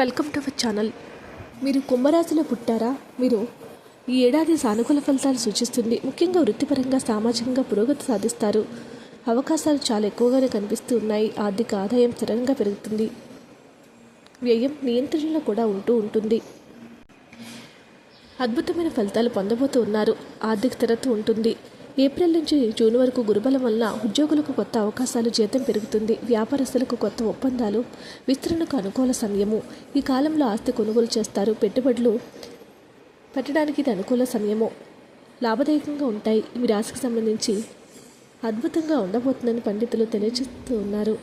Welcome to our channel. మీరు కుంభరాశిలో పుట్టారా? మీరు ఈ ఏడాది సానుకూల ఫలితాలు సూచిస్తుంది. ముఖ్యంగా వృత్తిపరంగా సామాజికంగా పురోగతి సాధిస్తారు. అవకాశాలు చాలా ఎక్కువగానే కనిపిస్తూ ఉన్నాయి. ఆర్థిక ఆదాయం స్థిరంగా పెరుగుతుంది. వ్యయం నియంత్రణలో కూడా ఉంటూ ఉంటుంది. అద్భుతమైన ఫలితాలు పొందబోతూ ఉన్నారు. ఆర్థిక స్థిరత్వం ఉంటుంది. ఏప్రిల్ నుంచి జూన్ వరకు గురుబలం వల్ల ఉద్యోగులకు కొత్త అవకాశాలు జీతం పెరుగుతుంది. వ్యాపారస్తులకు కొత్త ఒప్పందాలు విస్తరణకు అనుకూల సమయము. ఈ కాలంలో ఆస్తి కొనుగోలు చేస్తారు. పెట్టుబడులు పెట్టడానికి ఇది అనుకూల సమయము. లాభదాయకంగా ఉంటాయి. ఇవి రాశికి సంబంధించి అద్భుతంగా ఉండబోతుందని పండితులు తెలియజేస్తూ ఉన్నారు.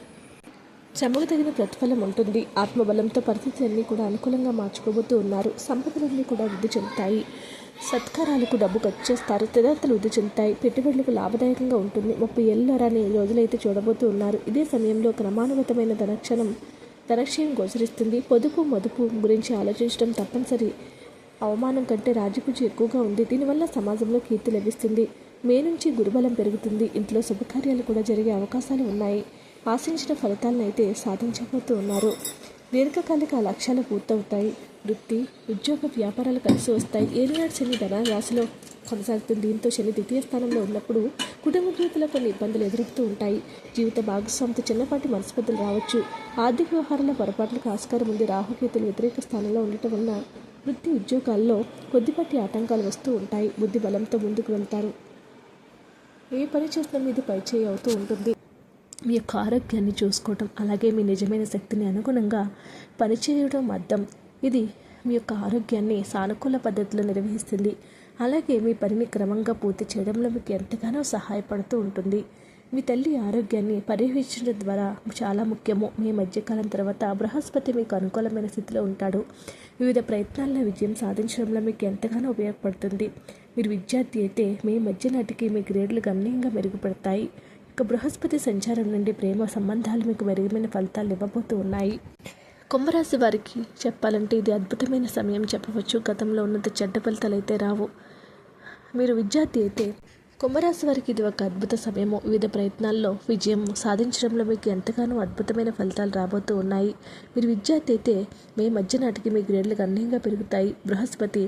శ్రమకు తగిన ప్రతిఫలం ఉంటుంది. ఆత్మబలంతో పరిస్థితులన్నీ కూడా అనుకూలంగా మార్చుకోబోతూ ఉన్నారు. సంపదలన్నీ కూడా వృద్ధి చెందుతాయి. సత్కారాలకు డబ్బు ఖర్చు చేస్తారు. స్థిరతలు వృద్ధి చెందుతాయి. పెట్టుబడులకు లాభదాయకంగా ఉంటుంది. ముప్పై ఏళ్ళు రాని రోజులైతే చూడబోతూ ఉన్నారు. ఇదే సమయంలో క్రమానుగతమైన ధనక్షణం ధనక్షయం గోచరిస్తుంది. పొదుపు మదుపు గురించి ఆలోచించడం తప్పనిసరి. అవమానం కంటే రాజపూజ ఎక్కువగా ఉంది. దీనివల్ల సమాజంలో కీర్తి లభిస్తుంది. మే నుంచి గురుబలం పెరుగుతుంది. ఇంట్లో శుభకార్యాలు కూడా జరిగే అవకాశాలు ఉన్నాయి. ఆశించిన ఫలితాలను అయితే సాధించబోతూ ఉన్నారు. దీర్ఘకాలిక లక్ష్యాలు పూర్తవుతాయి. వృత్తి ఉద్యోగ వ్యాపారాలు కలిసి వస్తాయి. ఏలినాడు శని ధనరాశిలో కొనసాగుతుంది. దీంతో శని ద్వితీయ స్థానంలో ఉన్నప్పుడు కుటుంబ జీవితంలో కొన్ని ఇబ్బందులు ఎదురవుతూ ఉంటాయి. జీవిత భాగస్వామితో చిన్నపాటి మనస్పర్ధలు రావచ్చు. ఆర్థిక వ్యవహారాల పొరపాట్లకు ఆస్కారం ఉంది. రాహుకేతులు వ్యతిరేక స్థానంలో ఉండటం వలన వృత్తి ఉద్యోగాల్లో కొద్దిపాటి ఆటంకాలు వస్తూ ఉంటాయి. బుద్ధి బలంతో ముందుకు వెళ్తారు. ఏ పని చేసినా మీద పైచేయి అవుతూ ఉంటుంది. మీ యొక్క ఆరోగ్యాన్ని చూసుకోవటం అలాగే మీ నిజమైన శక్తిని అనుగుణంగా పనిచేయడం అర్థం. ఇది మీ యొక్క ఆరోగ్యాన్ని సానుకూల పద్ధతిలో నిర్వహిస్తుంది. అలాగే మీ పనిని క్రమంగా పూర్తి చేయడంలో మీకు ఎంతగానో సహాయపడుతూ ఉంటుంది. మీ తల్లి ఆరోగ్యాన్ని పర్యవేక్షించడం ద్వారా చాలా ముఖ్యము. మీ మధ్యకాలం తర్వాత బృహస్పతి మీకు అనుకూలమైన స్థితిలో ఉంటాడు. వివిధ ప్రయత్నాల్లో విజయం సాధించడంలో మీకు ఎంతగానో ఉపయోగపడుతుంది. మీరు విద్యార్థి అయితే మీ మధ్య నాటికి మీ గ్రేడ్లు గణనీయంగా మెరుగుపడతాయి. ఇక బృహస్పతి సంచారం నుండి ప్రేమ సంబంధాలు మీకు మెరుగైన ఫలితాలు ఇవ్వబోతూ ఉన్నాయి. కుంభరాశి వారికి చెప్పాలంటే ఇది అద్భుతమైన సమయం చెప్పవచ్చు. గతంలో ఉన్నంత చెడ్డ ఫలితాలు అయితే రావు. మీరు విద్యార్థి అయితే కుంభరాశి వారికి ఇది ఒక అద్భుత సమయము. వివిధ ప్రయత్నాల్లో విజయం సాధించడంలో మీకు ఎంతగానో అద్భుతమైన ఫలితాలు రాబోతూ ఉన్నాయి. మీరు విద్యార్థి అయితే మే మధ్య నాటికి మీ గ్రేడ్లు గణనీయంగా పెరుగుతాయి. బృహస్పతి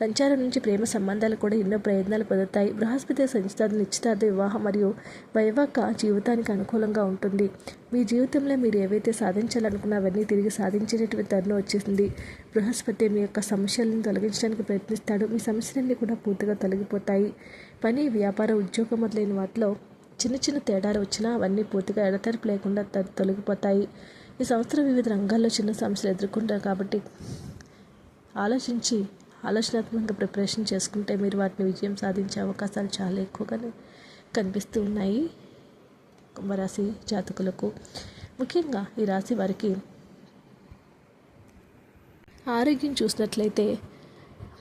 సంచారం నుంచి ప్రేమ సంబంధాలు కూడా ఎన్నో ప్రయత్నాలు పొందుతాయి. బృహస్పతి సంచితార్థ నిశ్చితార్థ వివాహం మరియు వైవాహిక జీవితానికి అనుకూలంగా ఉంటుంది. మీ జీవితంలో మీరు ఏవైతే సాధించాలనుకున్నా అవన్నీ తిరిగి సాధించేటటువంటి తరుణం వచ్చేసింది. బృహస్పతి మీ యొక్క సమస్యలను తొలగించడానికి ప్రయత్నిస్తాడు. మీ సమస్యలన్నీ కూడా పూర్తిగా తొలగిపోతాయి. పని వ్యాపార ఉద్యోగం మొదలైన వాటిలో చిన్న చిన్న తేడాలు వచ్చినా అవన్నీ పూర్తిగా ఎడతెరపు లేకుండా తొలగిపోతాయి. ఈ సంవత్సరం వివిధ రంగాల్లో చిన్న సమస్యలు ఎదుర్కొంటారు కాబట్టి ఆలోచించి ఆలోచనాత్మకంగా ప్రిపరేషన్ చేసుకుంటే మీరు వాటిని విజయం సాధించే అవకాశాలు చాలా ఎక్కువగానే కనిపిస్తూ ఉన్నాయి. కుంభరాశి జాతకులకు. ముఖ్యంగా ఈ రాశి వారికి ఆరోగ్యం చూసినట్లయితే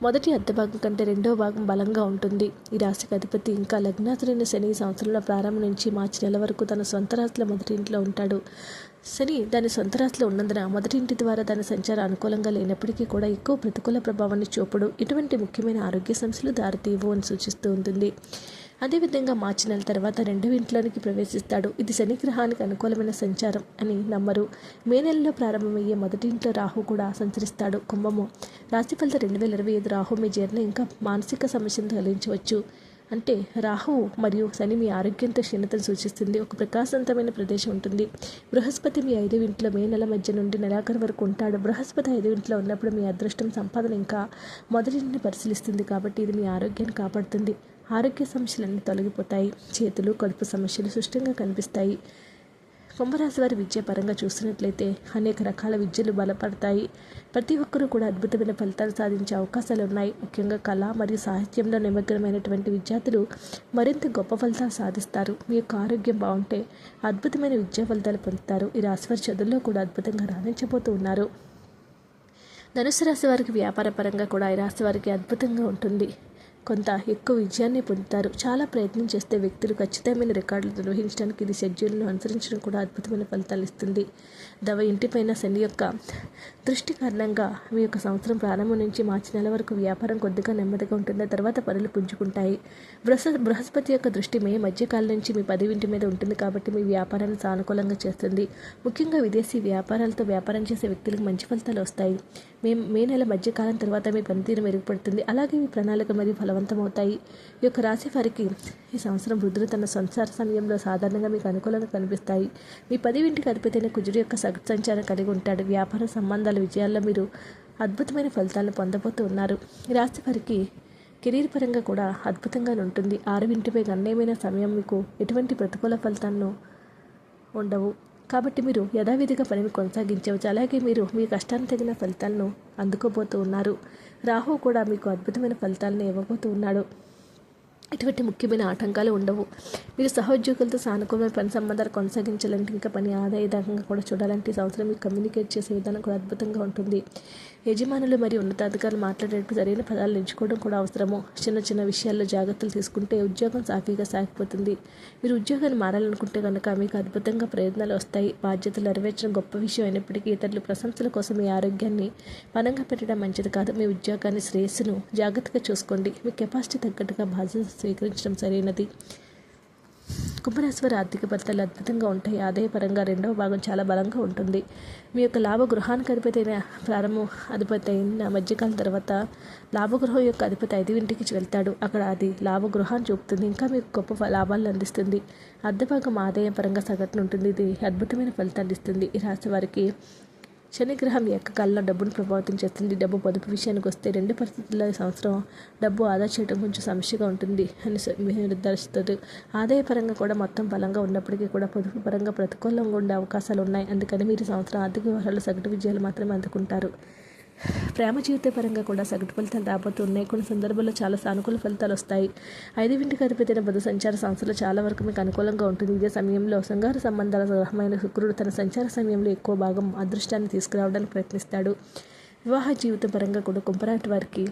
మొదటి అర్ధ భాగం కంటే రెండవ భాగం బలంగా ఉంటుంది. ఈ రాశికి అధిపతి ఇంకా లగ్నాతులైన శని సంవత్సరంలో ప్రారంభం నుంచి మార్చి నెల వరకు తన సొంత రాశిలో మొదటి ఇంట్లో ఉంటాడు. శని దాని సొంత రాశిలో ఉన్నందున మొదటి ఇంటి ద్వారా దాని సంచారం అనుకూలంగా లేనప్పటికీ కూడా ఎక్కువ ప్రతికూల ప్రభావాన్ని చూపడు. ఇటువంటి ముఖ్యమైన ఆరోగ్య సమస్యలు దారితీయవు అని సూచిస్తూ ఉంటుంది. అదేవిధంగా మార్చి నెల తర్వాత రెండవ ఇంట్లోనికి ప్రవేశిస్తాడు. ఇది శని గ్రహానికి అనుకూలమైన సంచారం అని నమ్మరు. మే నెలలో ప్రారంభమయ్యే మొదటి ఇంట్లో రాహు కూడా సంచరిస్తాడు. కుంభము రాశి ఫలిత రెండు వేల ఇరవై ఐదు రాహు మీ జీర్ణ ఇంకా మానసిక సమస్యను కలిగించవచ్చు అంటే రాహు మరియు శని మీ ఆరోగ్యంతో క్షీణతను సూచిస్తుంది. ఒక ప్రకాశవంతమైన ప్రదేశం ఉంటుంది. బృహస్పతి మీ ఐదు ఇంట్లో మే నెల మధ్య నుండి నెలాఖరు వరకు ఉంటాడు. బృహస్పతి ఐదు ఇంట్లో ఉన్నప్పుడు మీ అదృష్టం సంపాదన ఇంకా మొదటిని పరిశీలిస్తుంది కాబట్టి ఇది మీ ఆరోగ్యాన్ని కాపాడుతుంది. ఆరోగ్య సమస్యలన్నీ తొలగిపోతాయి. చేతులు కడుపు సమస్యలు సుష్టంగా కనిపిస్తాయి. కుంభరాశి వారి విద్య పరంగా చూసినట్లయితే అనేక రకాల విద్యలు బలపడతాయి. ప్రతి ఒక్కరూ కూడా అద్భుతమైన ఫలితాలు సాధించే అవకాశాలు ఉన్నాయి. ముఖ్యంగా కళ మరియు సాహిత్యంలో నిమగ్నమైనటువంటి విద్యార్థులు మరింత గొప్ప ఫలితాలు సాధిస్తారు. మీ యొక్క ఆరోగ్యం బాగుంటే అద్భుతమైన విద్యా ఫలితాలు పొందుతారు. ఈ రాశి వారి చదువుల్లో కూడా అద్భుతంగా రాణించబోతూ ఉన్నారు. ధనుసు రాశి వారికి వ్యాపార పరంగా కూడా ఈ రాశి వారికి అద్భుతంగా ఉంటుంది. కొంత ఎక్కువ విజయాన్ని పొందుతారు. చాలా ప్రయత్నం చేస్తే వ్యక్తులు ఖచ్చితమైన రికార్డులు నిర్వహించడానికి ఇది షెడ్యూల్ను అనుసరించడం కూడా అద్భుతమైన ఫలితాలు ఇస్తుంది. దవ ఇంటిపైన శని యొక్క దృష్టి కారణంగా మీ యొక్క సంవత్సరం ప్రారంభం నుంచి మార్చి నెల వరకు వ్యాపారం కొద్దిగా నెమ్మదిగా ఉంటుంది తర్వాత పనులు పుంజుకుంటాయి. బృహ బృహస్పతి యొక్క దృష్టి మే మధ్యకాలం నుంచి మీ పదివింటి మీద ఉంటుంది కాబట్టి మీ వ్యాపారాన్ని సానుకూలంగా చేస్తుంది. ముఖ్యంగా విదేశీ వ్యాపారాలతో వ్యాపారం చేసే వ్యక్తులకు మంచి ఫలితాలు వస్తాయి. మే మే నెల మధ్యకాలం తర్వాత మీ పనితీరు మెరుగుపడుతుంది. అలాగే మీ ప్రణాళిక మరియు ఫలం ఫలవంతమవుతాయి ఈ యొక్క రాశి వారికి ఈ సంవత్సరం వృద్ధులు తన సంసార సమయంలో సాధారణంగా మీకు అనుకూలంగా కనిపిస్తాయి. మీ పదివింటికి అడిపితేనే కుజుడు యొక్క సగటు సంచారం కలిగి ఉంటాడు. వ్యాపార సంబంధాల విజయాల్లో మీరు అద్భుతమైన ఫలితాలను పొందబోతూ ఉన్నారు. ఈ రాశి వారికి కెరీర్ పరంగా కూడా అద్భుతంగా ఉంటుంది. ఆరువింటిపై గణనీయమైన సమయం మీకు ఎటువంటి ప్రతికూల ఫలితాలను ఉండవు. కాబట్టి మీరు యథావిధిగా పనిని కొనసాగించవచ్చు. అలాగే మీరు మీ కష్టానికి తగిన ఫలితాలను అందుకోబోతూ ఉన్నారు. రాహు కూడా మీకు అద్భుతమైన ఫలితాలను ఇవ్వబోతూ ఉన్నాడు. ఎటువంటి ముఖ్యమైన ఆటంకాలు ఉండవు. మీరు సహోద్యోగులతో సానుకూలమైన పని సంబంధాలు కొనసాగించాలంటే ఇంకా పని ఆదాయదాయకంగా కూడా చూడాలంటే ఈ సంవత్సరం మీరు కమ్యూనికేట్ చేసే విధానం కూడా అద్భుతంగా ఉంటుంది. యజమానులు మరియు ఉన్నతాధికారులు మాట్లాడేటప్పుడు సరైన పదాలు ఎంచుకోవడం కూడా అవసరము. చిన్న చిన్న విషయాల్లో జాగ్రత్తలు తీసుకుంటే ఉద్యోగం సాఫీగా సాగిపోతుంది. మీరు ఉద్యోగాన్ని మారాలనుకుంటే కనుక మీకు అద్భుతంగా ప్రయత్నాలు వస్తాయి. బాధ్యతలు నెరవేర్చడం గొప్ప విషయం అయినప్పటికీ ఇతరులు ప్రశంసల కోసం మీ ఆరోగ్యాన్ని పనంగా పెట్టడం మంచిది కాదు. మీ ఉద్యోగాన్ని శ్రేయస్సును జాగ్రత్తగా చూసుకోండి. మీ కెపాసిటీ తగ్గట్టుగా బాధ్యత స్వీకరించడం సరైనది. కుంభరాశివారి ఆర్థిక ఫలితాలు అద్భుతంగా ఉంటాయి. ఆదాయపరంగా రెండవ భాగం చాలా బలంగా ఉంటుంది. మీ యొక్క లాభ గృహానికి అధిపతైన అయిన ప్రారంభం అధిపతి అయిన మధ్యకాలం తర్వాత లాభగృహం యొక్క అధిపతి ఐదు ఇంటికి వెళ్తాడు. అక్కడ అది లాభగృహాన్ని చూపుతుంది. ఇంకా మీకు గొప్ప లాభాలను అందిస్తుంది. అర్ధభాగం ఆదాయ పరంగా సగటున ఉంటుంది. ఇది అద్భుతమైన ఫలితాన్ని ఇస్తుంది. ఈ రాశి వారికి శనిగ్రహం ఏకకాలంలో డబ్బును ప్రభావితం చేస్తుంది. డబ్బు పొదుపు విషయానికి వస్తే రెండు పరిస్థితుల్లో ఈ సంవత్సరం డబ్బు ఆదా చేయడం కొంచెం సమస్యగా ఉంటుంది అని స- నిర్ధారిస్తుంది ఆదాయపరంగా కూడా మొత్తం బలంగా ఉన్నప్పటికీ కూడా పొదుపు పరంగా ప్రతికూలంగా ఉండే అవకాశాలు ఉన్నాయి. అందుకని మీరు సంవత్సరం ఆర్థిక వ్యవహారాలు సగటు విజయాలు మాత్రమే అందుకుంటారు. ప్రేమ జీవిత పరంగా కూడా సగటు ఫలితాలు రాబోతున్నాయి. కొన్ని సందర్భాల్లో చాలా సానుకూల ఫలితాలు వస్తాయి. ఐదు ఇంటికి అధిపతిన బుధ సంచార సంస్థలు చాలా వరకు మీకు అనుకూలంగా ఉంటుంది. ఇదే సమయంలో సంగార సంబంధాల గ్రహమైన శుక్రుడు తన సంచార సమయంలో ఎక్కువ భాగం అదృష్టాన్ని తీసుకురావడానికి ప్రయత్నిస్తాడు. వివాహ జీవిత పరంగా కూడా కుంభరాటి వారికి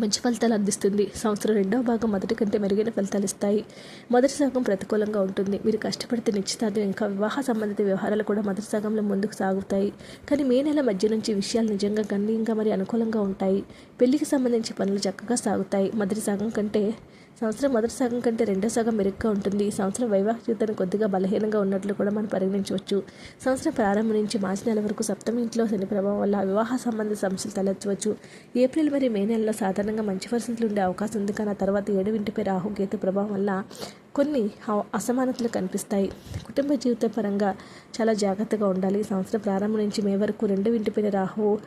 మంచి ఫలితాలు అందిస్తుంది. సంవత్సరం రెండవ భాగం మొదటి కంటే మెరుగైన ఫలితాలు ఇస్తాయి. మొదటి సగం ప్రతికూలంగా ఉంటుంది. మీరు కష్టపడితే నిశ్చితార్థం ఇంకా వివాహ సంబంధిత వ్యవహారాలు కూడా మొదటి సగంలో ముందుకు సాగుతాయి. కానీ మే నెల మధ్య నుంచి విషయాలు నిజంగా గణనీయంగా మరి అనుకూలంగా ఉంటాయి. పెళ్ళికి సంబంధించి పనులు చక్కగా సాగుతాయి. మొదటి సగం కంటే సంవత్సరం మొదటి సగం కంటే రెండో సగం మెరుగ్గా ఉంటుంది. ఈ సంవత్సరం వైవాహిక జీవితాన్ని కొద్దిగా బలహీనంగా ఉన్నట్లు కూడా మనం పరిగణించవచ్చు. సంవత్సరం ప్రారంభం నుంచి మార్చి నెల వరకు సప్తమి ఇంట్లో శని ప్రభావం వల్ల వివాహ సంబంధిత సమస్యలు తలెత్తవచ్చు. ఏప్రిల్ మరియు మే నెలలో సాధారణంగా మంచి పరిస్థితులు ఉండే అవకాశం ఉంది. కానీ ఆ తర్వాత ఏడు ఇంటిపై రాహుకేతు ప్రభావం వల్ల కొన్ని అసమానతలు కనిపిస్తాయి. కుటుంబ జీవిత పరంగా చాలా జాగ్రత్తగా ఉండాలి. సంవత్సరం ప్రారంభం నుంచి మే వరకు రెండు ఇంటిపైన రాహు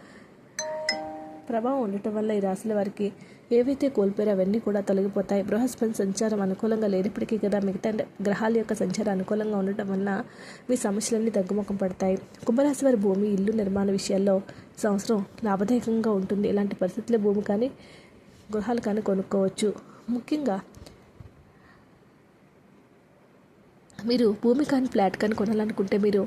ప్రభావం ఉండటం వల్ల ఈ రాశుల వారికి ఏవైతే కోల్పోయారో అవన్నీ కూడా తొలగిపోతాయి. బృహస్పతి సంచారం అనుకూలంగా లేనప్పటికీ కదా మిగతా గ్రహాల యొక్క సంచారం అనుకూలంగా ఉండటం వల్ల మీ సమస్యలన్నీ తగ్గుముఖం పడతాయి. కుంభరాశి వారి భూమి ఇల్లు నిర్మాణ విషయాల్లో సంవత్సరం లాభదాయకంగా ఉంటుంది. ఇలాంటి పరిస్థితుల్లో భూమి కానీ గృహాలు కానీ కొనుక్కోవచ్చు. ముఖ్యంగా మీరు భూమి కానీ ఫ్లాట్ కానీ కొనాలనుకుంటే మీరు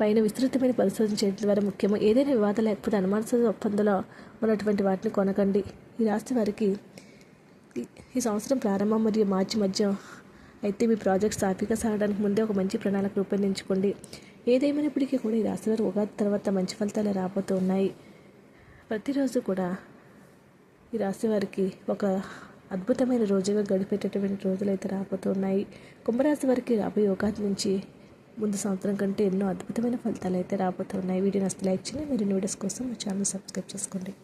పైన విస్తృతమైన పరిశోధన చేయడం ద్వారా ముఖ్యము. ఏదైనా వివాదం లేకపోతే అనుమానస ఒప్పందంలో ఉన్నటువంటి వాటిని కొనకండి. ఈ రాశి వారికి ఈ- సంవత్సరం ప్రారంభం మరియు మార్చి మధ్య అయితే మీ ప్రాజెక్ట్ సాఫీగా సాగడానికి ముందే ఒక మంచి ప్రణాళిక రూపొందించుకోండి. ఏదేమైనప్పటికీ కూడా ఈ రాశి వారు ఉగాది తర్వాత మంచి ఫలితాలు రాబోతూ ఉన్నాయి. ప్రతిరోజు కూడా ఈ రాశి వారికి ఒక అద్భుతమైన రోజుగా గడిపేటటువంటి రోజులు అయితే రాబోతున్నాయి కుంభరాశి వారికి రాబోయే ఉగాది నుంచి ముందు సంవత్సరం కంటే ఎన్నో అద్భుతమైన ఫలితాలు అయితే రాబోతున్నాయి వీడియో నచ్చితే లైక్ చేయండి. మీరు వీడియోస్ కోసం మా ఛానల్ సబ్స్క్రైబ్ చేసుకోండి.